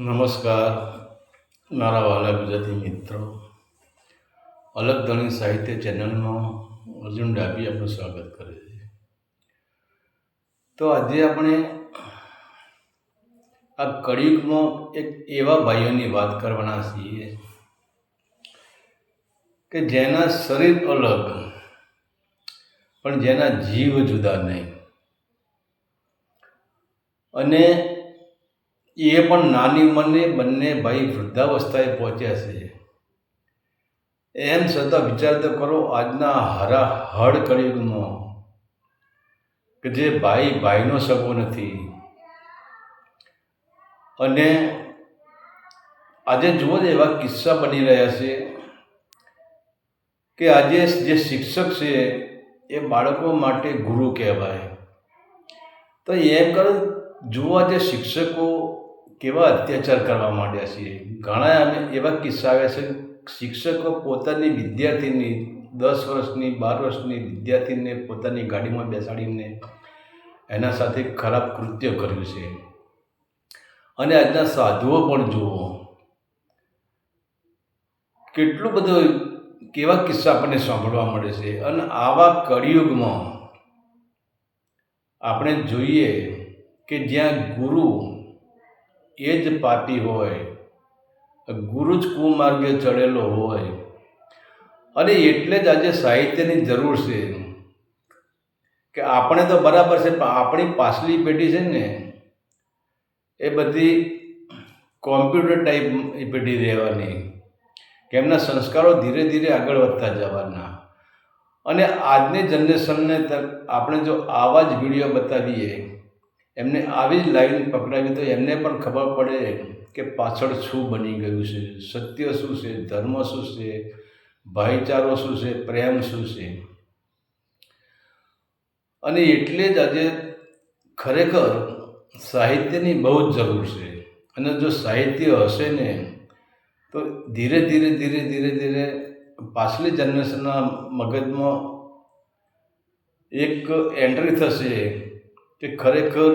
નમસ્કાર, મારા વાલા ગુજરાતી મિત્રો. અલગ ધણી સાહિત્ય ચેનલમાં અર્જુન ડાબી આપનું સ્વાગત કરે છે. તો આજે આપણે આ કળિયુગમાં એક એવા ભાઈઓની વાત કરવાના છીએ કે જેના શરીર અલગ, પણ જેના જીવ જુદા નહીં. અને એ પણ નાની ઉંમરને બંને ભાઈ વૃદ્ધાવસ્થાએ પહોંચ્યા છે એમ છતાં વિચાર તો કરો, આજના હરા હળ કળિયુગમાં કે જે ભાઈ ભાઈનો સગો નથી. અને આજે જુઓ એવા કિસ્સા બની રહ્યા છે, કે આજે જે શિક્ષક છે, એ બાળકો માટે ગુરુ કહેવાય. તો એમ કરો, જુઓ જે શિક્ષકો કેવા અત્યાચાર કરવા માંડ્યા છે? ઘણા અને એવા કિસ્સા આવ્યા છે. શિક્ષકો પોતાની વિદ્યાર્થીની દસ વર્ષની, બાર વર્ષની વિદ્યાર્થીને પોતાની ગાડીમાં બેસાડીને એના સાથે ખરાબ કૃત્ય કર્યું છે. અને આજના સાધુઓ પણ જુઓ. કેટલું બધું કેવા કિસ્સા આપણને સાંભળવા મળે છે. અને આવા કળિયુગમાં આપણે જોઈએ કે જ્યાં ગુરુ એ જ પાપી હોય ગુરુ જ કુમાર્ગે ચડેલો હોય. અને એટલે જ આજે સાહિત્યની જરૂર છે. કે આપણે તો બરાબર છે, પણ આપણી પાછલી પેઢી છે ને, એ બધી કોમ્પ્યુટર ટાઈપ પેઢી રહેવાની, કે એમના સંસ્કારો ધીરે ધીરે આગળ વધતા જવાના. અને આજની જનરેશનને આપણે જો આવા જ વીડિયો બતાવીએ એમને આવી જ લાઈન પકડાવી તો એમને પણ ખબર પડે કે પાછળ શું બની ગયું છે, સત્ય શું છે, ધર્મ શું છે, ભાઈચારો શું છે, પ્રેમ શું છે. અને એટલે જ આજે ખરેખર સાહિત્યની બહુ જ જરૂર છે. અને જો સાહિત્ય હશે ને, તો ધીરે ધીરે ધીરે ધીરે ધીરે પાછલી જનરેશનના મગજમાં એક એન્ટ્રી થશે કે ખરેખર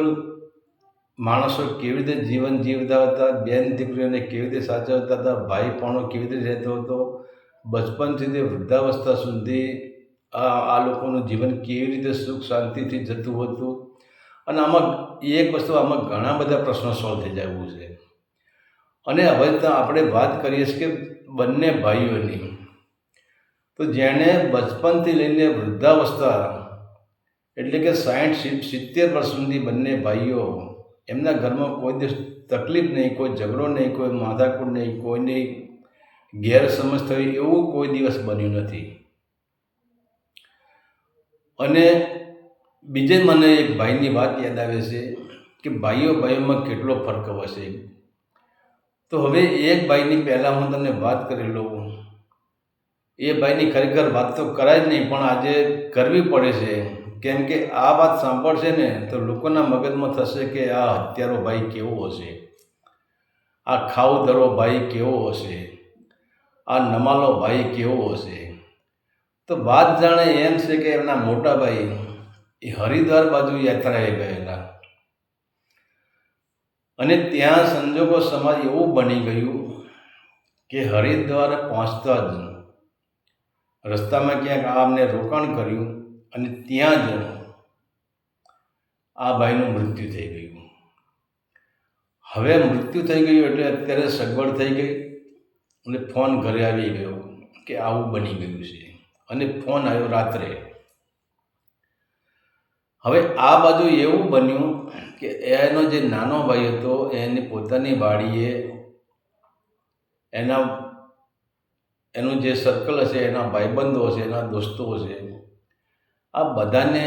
માણસો કેવી રીતે જીવન જીવતા હતા, બેન દીકરીઓને કેવી રીતે સાચવતા હતા ભાઈપણો કેવી રીતે રહેતો હતો બચપનથી તે વૃદ્ધાવસ્થા સુધી આ આ લોકોનું જીવન કેવી રીતે સુખ શાંતિથી જતું હતું. અને આમાં એક વસ્તુ, આમાં ઘણા બધા પ્રશ્નો સોલ્વ થઈ જવું છે. અને હવે આપણે વાત કરીએ છીએ કે બંને ભાઈઓની. તો જેણે બચપનથી લઈને વૃદ્ધાવસ્થા એટલે કે સાઠ સિત્તેર વર્ષ સુધી બંને ભાઈઓ એમના ઘરમાં કોઈ દિવસ તકલીફ નહીં, કોઈ ઝઘડો નહીં, કોઈ માથાકૂટ નહીં, કોઈને ગેરસમજ થઈ એવું કોઈ દિવસ બન્યું નથી. અને બીજે મને એક ભાઈની વાત યાદ આવે છે કે ભાઈઓ ભાઈઓમાં કેટલો ફરક હશે તો હવે એક ભાઈની પહેલાં હું તમને વાત કરી લઉં. એ ભાઈની ખરેખર વાત તો કરાય જ નહીં, પણ આજે કરવી પડે છે. કેમ કે આ વાત સાંભળશે ને તો લોકોના મગજમાં થશે કે આ હત્યારો ભાઈ કેવો હશે? આ ખાઉધરો ભાઈ કેવો હશે? આ નમાલો ભાઈ કેવો હશે? તો વાત જાણે એમ છે કે એમના મોટા ભાઈ એ હરિદ્વાર બાજુ યાત્રાએ ગયેલા. અને ત્યાં સંજોગો સમાજ એવું બની ગયું કે હરિદ્વાર પહોંચતા જ રસ્તામાં ક્યાંક આમને રોકાણ કર્યું. અને ત્યાં જ આ ભાઈનું મૃત્યુ થઈ ગયું. હવે મૃત્યુ થઈ ગયું એટલે અત્યારે સગવડ થઈ ગઈ અને ફોન ઘરે આવી ગયો કે આવું બની ગયું છે. અને ફોન આવ્યો રાત્રે. હવે આ બાજુ એવું બન્યું કે એનો જે નાનો ભાઈ હતો, એની પોતાની વાડીએ એના, એનું જે સર્કલ હશે, એના ભાઈબંધો હશે, એના દોસ્તો હશે આ બધાને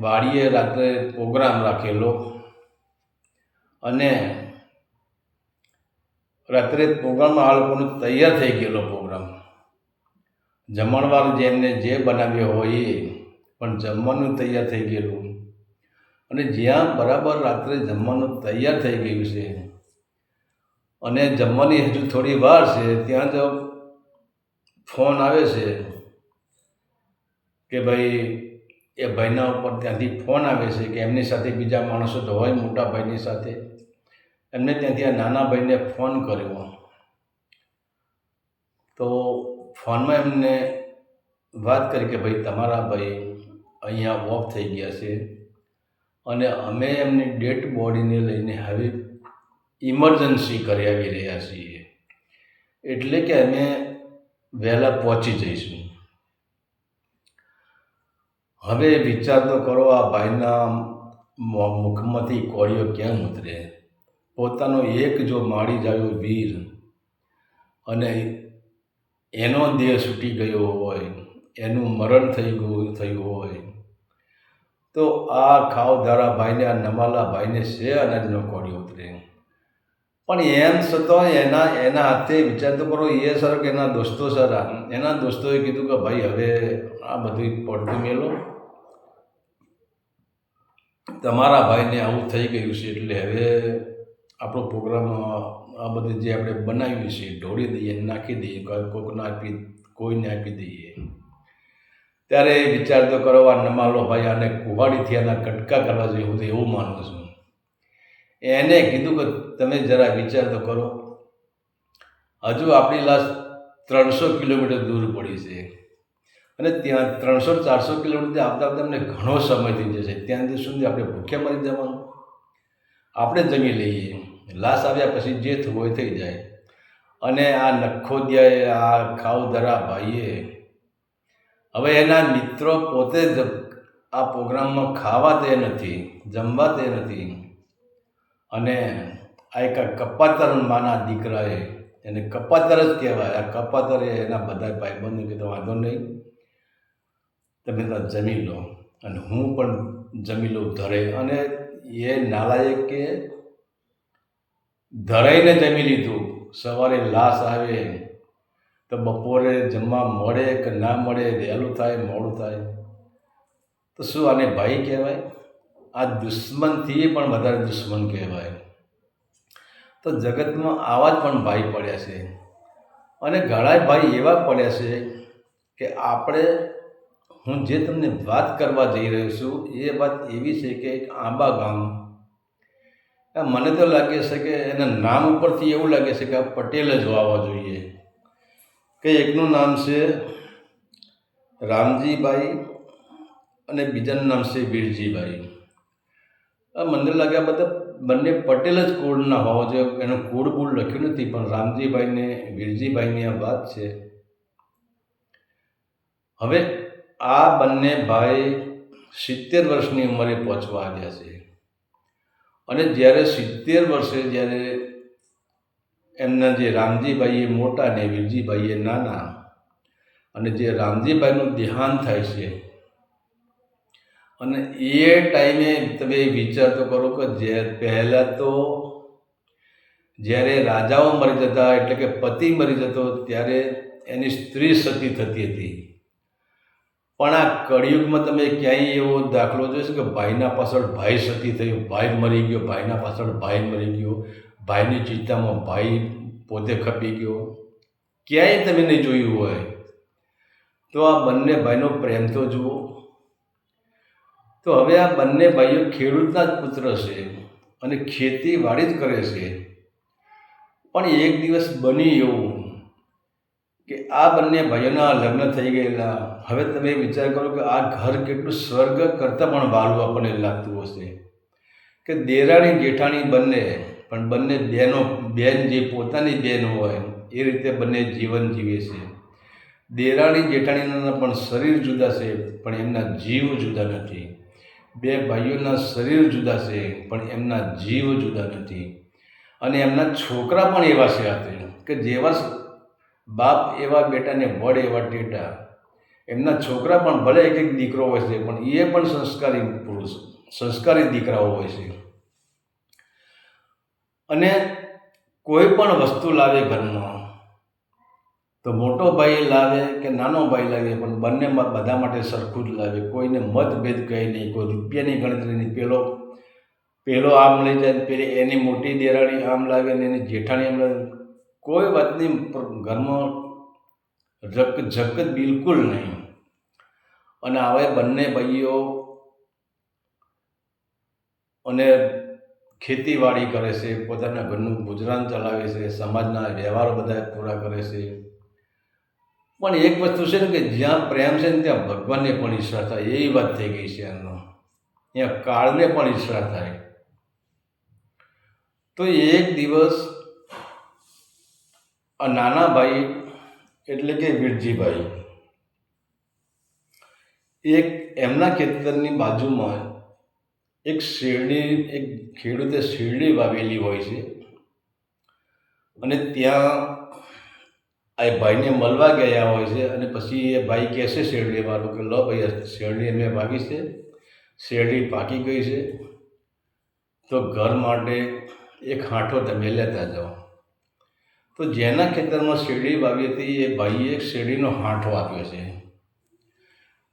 વાડીએ રાત્રે પ્રોગ્રામ રાખેલો અને રાત્રે પ્રોગ્રામમાં આ લોકોનો તૈયાર થઈ ગયેલો પ્રોગ્રામ. જમણવાર જેમને જે બનાવ્યો હોય એ, પણ જમવાનું તૈયાર થઈ ગયેલું. અને જ્યાં બરાબર રાત્રે જમવાનું તૈયાર થઈ ગયું છે, અને જમવાની હજુ થોડી વાર છે, ત્યાં જ ફોન આવે છે કે ભાઈ એ ભાઈના ઉપર ત્યાંથી ફોન આવે છે કે એમની સાથે બીજા માણસો તો હોય મોટા ભાઈની સાથે. એમને ત્યાંથી આ નાના ભાઈને ફોન કર્યો. તો ફોનમાં એમને વાત કરી કે ભાઈ તમારા ભાઈ અહીંયા ઓફ થઈ ગયા છે અને અમે એમની ડેડ બોડીને લઈને હવે ઇમરજન્સી કરી આવી રહ્યા છીએ. એટલે કે અમે વહેલા પહોંચી જઈશું. હવે વિચાર તો કરો, આ ભાઈના મુખમાંથી કોળીઓ કેમ ઉતરે? પોતાનો એક જો માળી જાયો વીર અને એનો દેહ છૂટી ગયો હોય, એનું મરણ થઈ ગયું, થયું હોય, તો આ ખાવધારા ભાઈને, આ નમાલા ભાઈને છે અનાજનો કોળી ઉતરે. પણ એમ છતાં એના એના હાથે વિચાર તો કરો, એ સર કે એના દોસ્તો સર? એના દોસ્તોએ કીધું કે ભાઈ, હવે આ બધી પડતી મેલો. તમારા ભાઈને આવું થઈ ગયું છે એટલે હવે આપણો પ્રોગ્રામ, આ બધું જે આપણે બનાવ્યું છે ઢોળી દઈએ, નાખી દઈએ કોઈકને આપી, કોઈને આપી દઈએ. ત્યારે વિચાર તો કરો, આ નમાલો ભાઈ આને કુવાડીથી આના કટકા કરવા જોઈએ હું તો એવું માનું છું. એને કીધું કે તમે જરા વિચાર તો કરો. હજુ આપણી લાશ ત્રણસો કિલોમીટર દૂર પડી છે. અને ત્યાં ત્રણસો ચારસો કિલોમીટર આવતા આવતા અમને ઘણો સમય થઈ જશે. ત્યાં સુધી આપણે ભૂખ્યા મરી જવાનું. આપણે જમી લઈએ. લાશ આવ્યા પછી જે થવું હોય થઈ જાય. અને આ નખોદિયાએ, આ ખાઉધરા ભાઈએ, હવે એના મિત્રો પોતે જ આ પ્રોગ્રામમાં ખાવા તે નથી, જમવા તે નથી. અને આ એક કપાતર માના દીકરાએ, એને કપાતર જ કહેવાય. આ કપાતરે એના બધા ભાઈબંધો કીધું, વાંધો નહીં. તમે તો જમી લો. અને હું પણ જમી લઉં ધરે. અને એ નાલાયકે ધરાઈને જમી લીધું. સવારે લાશ આવે તો બપોરે જમવા મળે કે ના મળે, વહેલું થાય, મોડું થાય? તો શું આને ભાઈ કહેવાય? આ દુશ્મનથી પણ વધારે દુશ્મન કહેવાય. તો જગતમાં આવા જ પણ ભાઈ પડ્યા છે. અને ઘણા ભાઈ એવા પડ્યા છે કે આપણે હું જે તમને વાત કરવા જઈ રહ્યો છું, એ વાત એવી છે કે એક આંબા ગામ. મને તો લાગે છે કે એના નામ ઉપરથી એવું લાગે છે કે આ પટેલ જ હોવા જોઈએ. કે એકનું નામ છે રામજીભાઈ અને બીજાનું નામ છે વીરજીભાઈ. આ મને લાગે આ બધા બંને પટેલ જ કુળના હોવા જોઈએ. એનું કુળ બુળ લખ્યું નથી, પણ રામજીભાઈને, વીરજીભાઈની આ વાત છે. હવે આ બંને ભાઈ સિત્તેર વર્ષની ઉંમરે પહોંચવા આવ્યા છે. અને જ્યારે સિત્તેર વર્ષે જ્યારે એમના જે રામજીભાઈ એ મોટા ને વીરજીભાઈએ નાના, અને જે રામજીભાઈનું દેહાંત થાય છે, અને એ ટાઈમે તમે વિચાર તો કરો કે જે પહેલાં તો જ્યારે રાજાઓ મરી જતા, એટલે કે પતિ મરી જતો, ત્યારે એની સ્ત્રી સતી થતી હતી. પણ આ કળિયુગમાં તમે ક્યાંય એવો દાખલો જોઈશો કે ભાઈના પાછળ ભાઈ સતી થયું ભાઈ મરી ગયો, ભાઈના પાછળ ભાઈ મરી ગયો, ભાઈની ચિંતામાં ભાઈ પોતે ખપી ગયો. ક્યાંય તમે નહીં જોયું હોય. તો આ બંને ભાઈનો પ્રેમ તો જુઓ. તો હવે આ બંને ભાઈઓ ખેડૂતના જ પુત્ર છે અને ખેતીવાડી જ કરે છે. પણ એક દિવસ બની એવું. કે આ બંને ભાઈઓના લગ્ન થઈ ગયેલા. હવે તમે વિચાર કરો કે આ ઘર કેટલું સ્વર્ગ કરતાં પણ વાલું આપણને લાગતું હશે. કે દેરાણી, જેઠાણી બંને, પણ બંને બહેનો બેન જે પોતાની બેન હોય, એ રીતે બંને જીવન જીવે છે. દેરાણી, જેઠાણીના પણ શરીર જુદા છે, પણ એમના જીવ જુદા નથી. બે ભાઈઓના શરીર જુદા છે, પણ એમના જીવ જુદા નથી. અને એમના છોકરા પણ એવા છે કે જેવા બાપ એવા બેટાને વડ એવા ટેટા. એમના છોકરા પણ ભલે એક એક દીકરો હોય છે, પણ એ પણ સંસ્કારી પુરુષ, સંસ્કારી દીકરાઓ હોય છે. અને કોઈ પણ વસ્તુ લાવે ઘરમાં, તો મોટો ભાઈ લાવે કે નાનો ભાઈ લાવે, પણ બંને બધા માટે સરખું જ લાવે. કોઈને મતભેદ કહે નહીં, કોઈ રૂપિયાની ગણતરી નહીં. પેલો પેલો આમ લઈ જાય પેલી એની મોટી દેરાણી આમ લાવે ને એની જેઠાણી આમ લાવે. કોઈ વાતની ઘરમાં રક ઝક બિલકુલ નહીં. અને હવે બંને ભાઈઓ અને ખેતીવાડી કરે છે, પોતાના ઘરનું ગુજરાન ચલાવે છે, સમાજના વ્યવહારો બધા પૂરા કરે છે. પણ એક વસ્તુ છે ને કે જ્યાં પ્રેમ છે ને ત્યાં ભગવાનને પણ ઈચ્છા થાય, એવી વાત થઈ ગઈ છે એનો ત્યાં કાળને પણ ઈચ્છા થાય. તો એક દિવસ આ નાના ભાઈ એટલે કે વીરજીભાઈ. એક એમના ખેતરની બાજુમાં એક શેરડી, એક ખેડૂતે શેરડી વાવેલી હોય છે. અને ત્યાં આ ભાઈને મળવા ગયા હોય છે અને પછી એ ભાઈ કહેશે શેરડી વાળો કે લો ભાઈ શેરડી અમે વાવી છે. શેરડી પાકી ગઈ છે. તો ઘર માટે એક હાંઠો તમે લેતા જાઓ. તો જેના ખેતરમાં શેરડી વાવી હતી એ ભાઈએ શેરડીનો હાંઠો આપ્યો છે.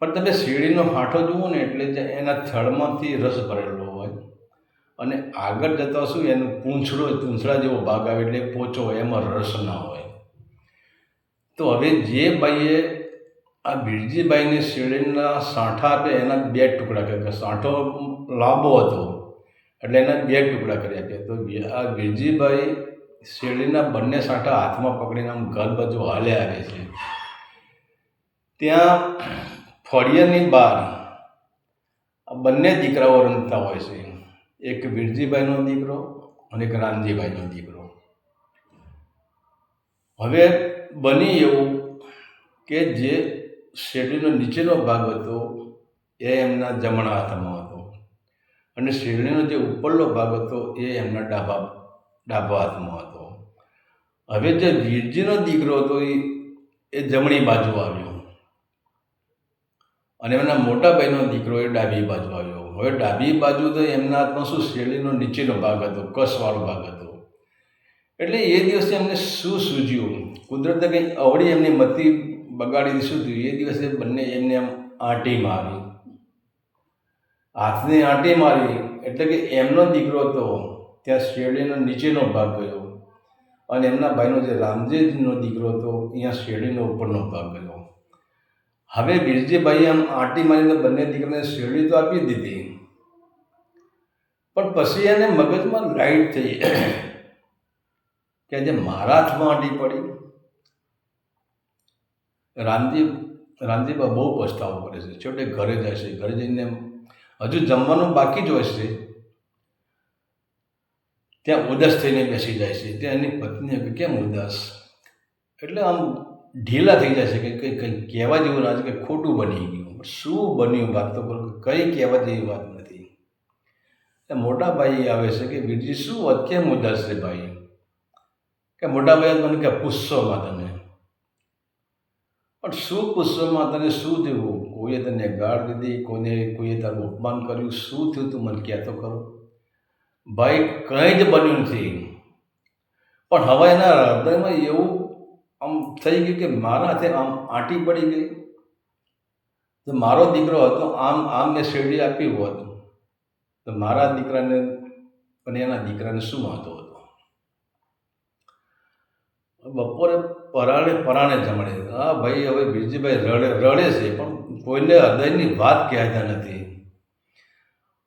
પણ તમે શેરડીનો હાંઠો જુઓ ને એટલે એના થડમાંથી રસ ભરેલો હોય અને આગળ જતા શું એનું પૂંછડો પૂંછડા જેવો ભાગ આવે એટલે પોચો, એમાં રસ ના હોય. તો હવે જે ભાઈએ આ બિરજીભાઈને શેરડીના સાંઠા આપે એના બે ટુકડા કર્યા સાંઠો લાંબો હતો એટલે એના બે ટુકડા કરી આપ્યા તો આ બિરજીભાઈ શેરડીના બંને સાંઠા હાથમાં પકડીને આમ ઘર બાજુ હાલે આવે છે. ત્યાં ફળિયાની બહાર બંને દીકરાઓ રમતા હોય છે. એક વીરજીભાઈનો દીકરો અને એક રામજીભાઈનો દીકરો. હવે બની એવું કે જે શેરડીનો નીચેનો ભાગ હતો એ એમના જમણા હાથમાં હતો. અને શેરડીનો જે ઉપરનો ભાગ હતો એ એમના ડાબા ડાબા હાથમાં હતો. હવે જે વીરજીનો દીકરો હતો એ એ જમણી બાજુ આવ્યો. અને એમના મોટા ભાઈનો દીકરો એ ડાબી બાજુ આવ્યો. હવે ડાબી બાજુ તો એમના હાથમાં શું શેરડીનો નીચેનો ભાગ હતો, કસવાળો ભાગ હતો. એટલે એ દિવસે એમને શું સૂજ્યું કુદરતે કંઈ અવળી એમની મતી બગાડી શું થયું? એ દિવસે બંને એમને આમ આંટી મારી. હાથની આંટી મારી, એટલે કે એમનો દીકરો હતો. ત્યાં શેરડીનો નીચેનો ભાગ ગયો અને એમના ભાઈનો જે રામજીનો દીકરો હતો, અહીંયા શેરડીનો ઉપરનો ભાગ ગયો. હવે બિરજીભાઈએ આમ આંટી મારીને બંને દીકરાને શેરડી તો આપી દીધી, પણ પછી એને મગજમાં લાઈટ થઈ કે આજે મારા હાથમાં આંટી પડી. રામજી, રામજીબા બહુ પસ્તાવો કરે છે. છેવટે ઘરે જાય છે. ઘરે જઈને હજુ જમવાનું બાકી જ હોય છે. ત્યાં ઉદાસ થઈને બેસી જાય છે. ત્યાં એની પત્ની કે કેમ ઉદાસ? એટલે આમ ઢીલા થઈ જાય છે કે કંઈ કંઈ કહેવા જેવું ના કે ખોટું બની ગયું. શું બન્યું વાત તો કરો કંઈ કહેવા જેવી વાત નથી. એટલે મોટા ભાઈ આવે છે કે બીજી શું વાત? કેમ ઉદાસ છે ભાઈ? કે મોટા ભાઈ મને કે પૂછશોમાં તને. પણ શું પૂછશોમાં તને? શું થયું? કોઈએ તને ગાળ દીધી? કોને કોઈએ તારું અપમાન કર્યું? શું થયું તું મને કહેતો ખરો? ભાઈ, કંઈ જ બન્યું નથી. પણ હવે એના હૃદયમાં એવું આમ થઈ ગયું કે મારા હાથે આમ આંટી પડી ગઈ. તો મારો દીકરો હતો, આમ આમ મેં શેરડી આપી હોત, તો મારા દીકરાને, અને એના દીકરાને શું વાંધો હતો? બપોરે પરાણે પરાણે જમણે. હા ભાઈ, હવે બીજી ભાઈ રડે રડે છે, પણ કોઈને હૃદયની વાત કહેતા નથી.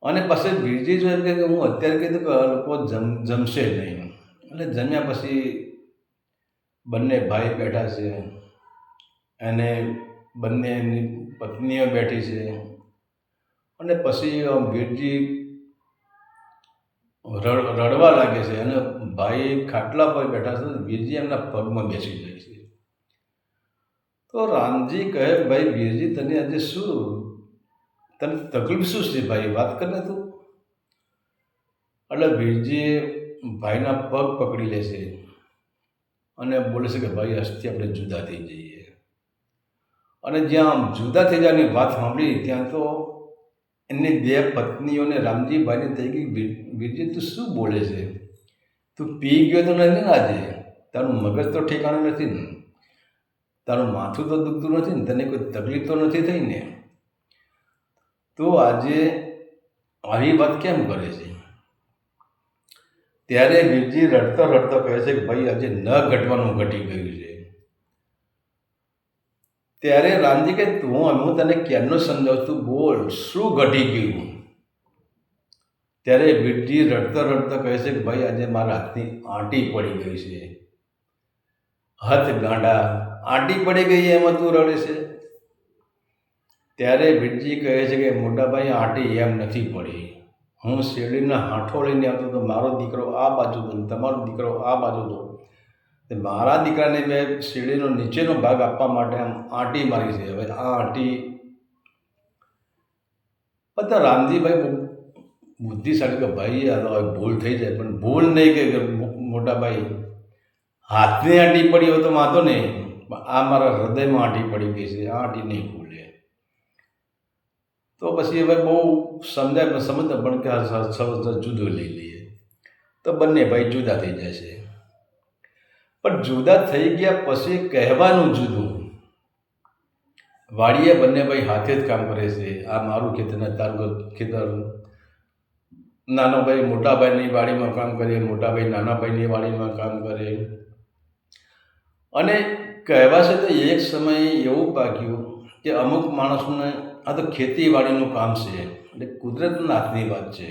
અને પછી બીજી જો એમ કે હું અત્યારે કીધું કે લોકો જમ, જમશે નહીં. એટલે જમ્યા પછી બંને ભાઈ બેઠા છે. અને બંનેની પત્નીઓ બેઠી છે. અને પછી આમ રડવા લાગે છે અને ભાઈ ખાટલા પર બેઠા છે વીરજી એમના પગમાં બેસી જાય છે. તો રામજી કહે, ભાઈ વીરજી તને આજે શું તને તકલીફ શું છે ભાઈ? વાત કર ને તું. એટલે વીરજી ભાઈના પગ પકડી લે છે અને બોલે છે કે ભાઈ, આજથી આપણે જુદા થઈ જઈએ. અને જ્યાં જુદા થઈ જવાની વાત સાંભળી, ત્યાં તો એમની બે પત્નીઓને રામજીભાઈને થઈ ગઈ. "વીર- વીરજી તું શું બોલે છે? તું પી ગયો તો નથી ને આજે? તારું મગજ તો ઠેકાણું નથી ને. તારું માથું તો દુખતું નથી ને. તને કોઈ તકલીફ તો નથી થઈ ને? તો આજે આવી વાત કેમ કરે છે? ત્યારે વીરજી રડતો રડતો કહે છે કે ભાઈ આજે ન ઘટવાનું ઘટી ગયું છે. ત્યારે રામજી કે તું હું તને ક્યારનો સમજાવું? તું બોલ, શું ઘટી ગયું? ત્યારે વીરજી રડતા રડતા કહે છે કે ભાઈ આજે મારા હાથની આંટી પડી ગઈ છે. હાથ ગાંડા, આંટી પડી ગઈ એમાં તું રડે છે? ત્યારે ભીટજી કહે છે કે, મોટાભાઈ, આંટી એમ નથી પડી. હું શેરડીના હાંઠો લઈને આવતો તો મારો દીકરો આ બાજુ હતો તમારો દીકરો આ બાજુ હતો. મારા દીકરાને મેં શેરડીનો નીચેનો ભાગ આપવા માટે આમ આંટી મારી છે. હવે આ આંટી બધા રામજીભાઈ બુદ્ધિશાળી કે ભાઈ, આ ભૂલ થઈ જાય. પણ ભૂલ નહીં કે મોટાભાઈ, હાથની આંટી પડી હોય તો વાંધો નહીં. પણ આ મારા હૃદયમાં આંટી પડી ગઈ છે. આ આંટી નહીં ભૂલે. તો પછી હવે બહુ સમજાય સમજતા પણ કે આ જુદું લઈ લઈએ. તો બંને ભાઈ જુદા થઈ જાય છે. પણ જુદા થઈ ગયા પછી કહેવાનું જુદું. વાડીએ બંને ભાઈ હાથે જ કામ કરે છે. આ મારું ખેતર ને તારું ખેતર. નાનો ભાઈ મોટા ભાઈની વાડીમાં કામ કરે, મોટા ભાઈ નાના ભાઈની વાડીમાં કામ કરે. અને કહેવાશે તો એક સમયે એવું પાક્યું કે અમુક માણસોને આ તો ખેતીવાડીનું કામ છે એટલે કુદરતના હાથની વાત છે.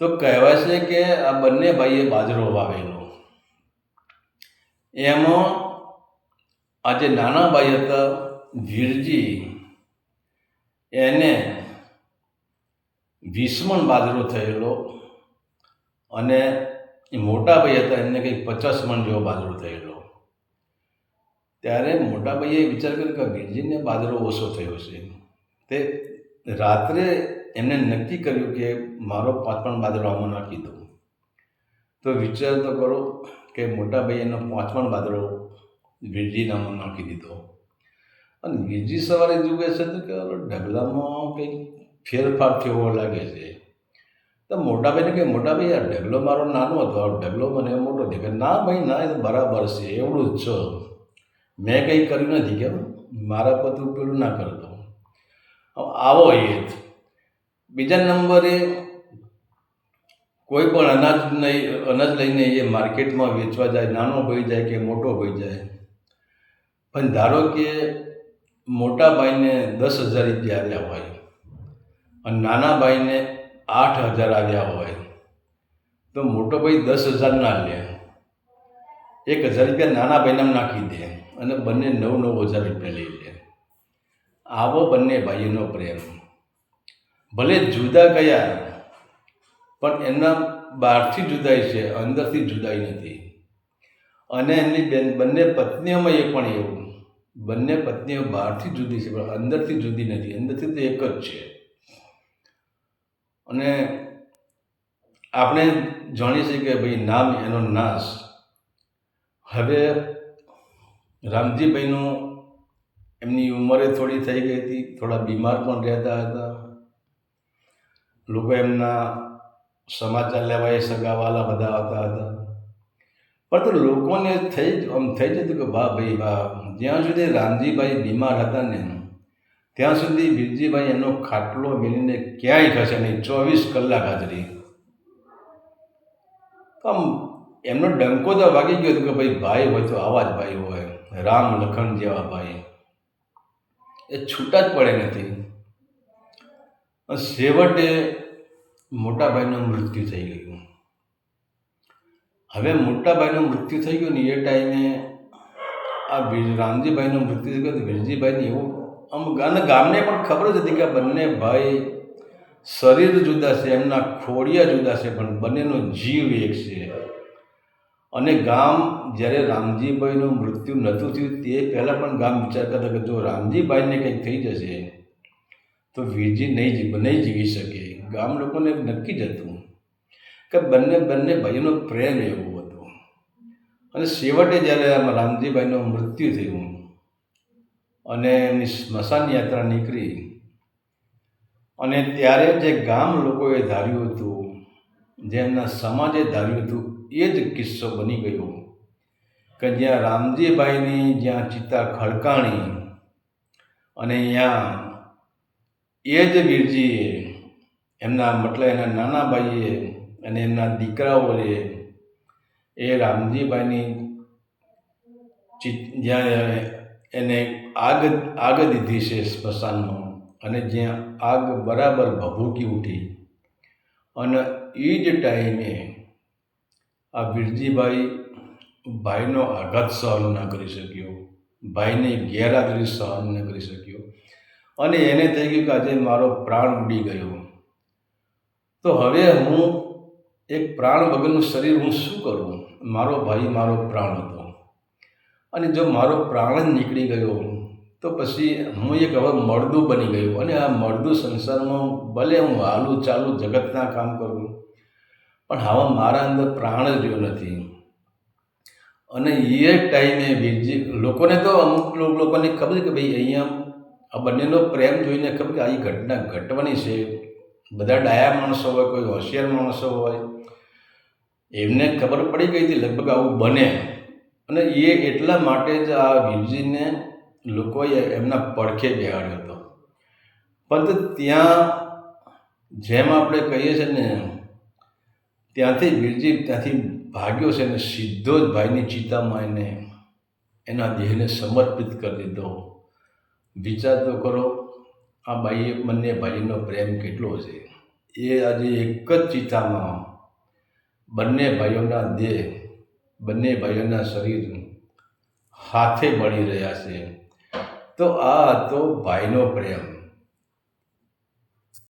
તો કહેવાય છે કે આ બંને ભાઈએ બાજરો વાવેલો. એમાં આ જે નાના ભાઈ હતા, વીરજી. એને વીસમણ બાજરો થયેલો અને મોટા ભાઈ હતા, એમને કંઈક પચાસ મણ જેવો બાજરો થયેલો. ત્યારે મોટાભાઈએ વિચાર કર્યો કે વીરજીને બાજરો ઓછો થયો છે. તે રાત્રે એમને નક્કી કર્યું કે મારો પાંચમણ બાજરો આમાં નાખી દઉં. તો વિચાર તો કરો કે મોટાભાઈ એનો પાંચમણ બાજરો વીરજીનામાં નાખી દીધો. અને વીરજી સવારે જુએ છે તો કે ઢગલામાં કંઈક ફેરફાર થયો લાગે છે. તો મોટાભાઈને કે મોટાભાઈ આ ઢગલો મારો નાનો હતો. ઢગલો મને મોટો દેખાય ના ભાઈ, ના, એ તો બરાબર છે, એવડું જ છો. મેં કંઈ કર્યું નથી, કેમ? મારા પર તું પેલું ના કરતો આવો એ બીજા નંબરે કોઈ પણ અનાજ નહીં, અનાજ લઈને એ માર્કેટમાં વેચવા જાય, નાનો ભાઈ જાય કે મોટો ભાઈ જાય. પણ ધારો કે મોટા ભાઈને દસ હજાર રૂપિયા આવ્યા હોય અને નાના ભાઈને આઠ હજાર આવ્યા હોય, તો મોટો ભાઈ દસ હજાર ના લે. એક હજાર રૂપિયા નાના ભાઈનામ નાખી દે અને બંને નવ નવ હજાર રૂપિયા લઈ લે. આવો બંને ભાઈઓનો પ્રેમ. ભલે જુદા ગયા, પણ એમના બહારથી જુદાઈ છે, અંદરથી જુદાઈ નથી. અને એમની બેન, બંને પત્નીઓમાં એ પણ એવું. બંને પત્નીઓ બહારથી જુદી છે, પણ અંદરથી જુદી નથી. અંદરથી તો એક જ છે. અને આપણે જાણીએ છીએ કે ભાઈ નામ એનો નાશ હવે રામજીભાઈનું એમની ઉંમરે થોડી થઈ ગઈ હતી, થોડા બીમાર પણ રહેતા હતા. લોકો એમના સમાચાર લેવા એ સગાવાલા બધા આવતા હતા. પણ તો લોકોને થઈ જ, આમ થઈ જતું કે વાહ ભાઈ વાહ, જ્યાં સુધી રામજીભાઈ બીમાર હતા ને, ત્યાં સુધી બીરજીભાઈ એનો ખાટલો મેળીને ક્યાંય ખસે નહીં, ચોવીસ કલાક હાજરી. આમ એમનો ડંકો તો વાગી ગયો હતો કે ભાઈ ભાઈ હોય તો આવા જ ભાઈ હોય. રામ લખન જેવા ભાઈ. એ છૂટા જ પડે નથી. છેવટે મોટાભાઈનું મૃત્યુ થઈ ગયું. હવે મોટાભાઈનું મૃત્યુ થઈ ગયું ને એ ટાઈમે આ રામજીભાઈનું મૃત્યુ થઈ ગયું વીરજીભાઈને એવું આમ અને ગામને પણ ખબર જ હતી કે આ બંને ભાઈ શરીર જુદા છે, એમના ખોડિયા જુદા છે, પણ બંનેનો જીવ એક છે. અને ગામ જ્યારે રામજીભાઈનું મૃત્યુ નહોતું થયું, તે પહેલાં પણ ગામ વિચાર કરતા કે જો રામજીભાઈને કંઈક થઈ જશે, તો વીરજી નહીં જીવ નહીં જીવી શકે. ગામ લોકોને નક્કી જ હતું કે બંને બંને ભાઈઓનો પ્રેમ એવો હતો. અને છેવટે જ્યારે આમાં રામજીભાઈનું મૃત્યુ થયું અને એમની સ્મશાન યાત્રા નીકળી અને ત્યારે જે ગામ લોકોએ ધાર્યું હતું, જે એમના સમાજે ધાર્યું હતું એ જ કિસ્સો બની ગયો. કે જ્યાં રામજીભાઈની જ્યાં ચિતા ખડકાણી અને ત્યાં એ જ વીરજીએ એમના મતલબ એના નાના ભાઈએ અને એમના દીકરાઓએ એ રામજીભાઈની ચિત જ્યાં એને આગ આગ દીધી છે સ્મશાનમાં અને જ્યાં આગ બરાબર ભભૂકી ઉઠી. અને એ જ ટાઈમે આ વિરજીભાઈ ભાઈનો આઘાત સહન ના કરી શક્યો. ભાઈની ગેરહાજરી સહન ન કરી શક્યો. અને એને થઈ ગયું કે આજે મારો પ્રાણ ઉડી ગયો. તો હવે હું એક પ્રાણ વગરનું શરીર હું શું કરું? મારો ભાઈ મારો પ્રાણ હતો. અને જો મારો પ્રાણ જ નીકળી ગયો, તો પછી હું એક હવે મળદું બની ગયું. અને આ મળદું સંસારમાં ભલે હું હાલું ચાલું જગતના કામ કરું પણ હવે મારા અંદર પ્રાણ જ રહ્યો નથી. અને એ ટાઈમે વીરજી, લોકોને તો અમુક લોકોને ખબર છે કે ભાઈ અહીંયા આ બંનેનો પ્રેમ જોઈને ખબર કે આ ઘટના ઘટવાની છે. બધા ડાયા માણસો હોય, કોઈ હોશિયાર માણસો હોય. એમને ખબર પડી ગઈ હતી લગભગ આવું બને. અને એ એટલા માટે જ આ વીરજીને લોકોએ એમના પડખે બેહાડ્યો હતો. પરંતુ ત્યાં જેમ આપણે કહીએ છીએ ને ત્યાંથી વીરજી ત્યાંથી ભાગ્યો છે અને સીધો જ ભાઈની ચિતામાં એને એના દેહને સમર્પિત કરી દીધો. વિચાર તો કરો, આ ભાઈએ બંને ભાઈનો પ્રેમ કેટલો છે? એ આજે એક જ ચિતામાં બંને ભાઈઓના દેહ, બંને ભાઈઓના શરીર હાથે બળી રહ્યા છે. તો આ હતો ભાઈનો પ્રેમ.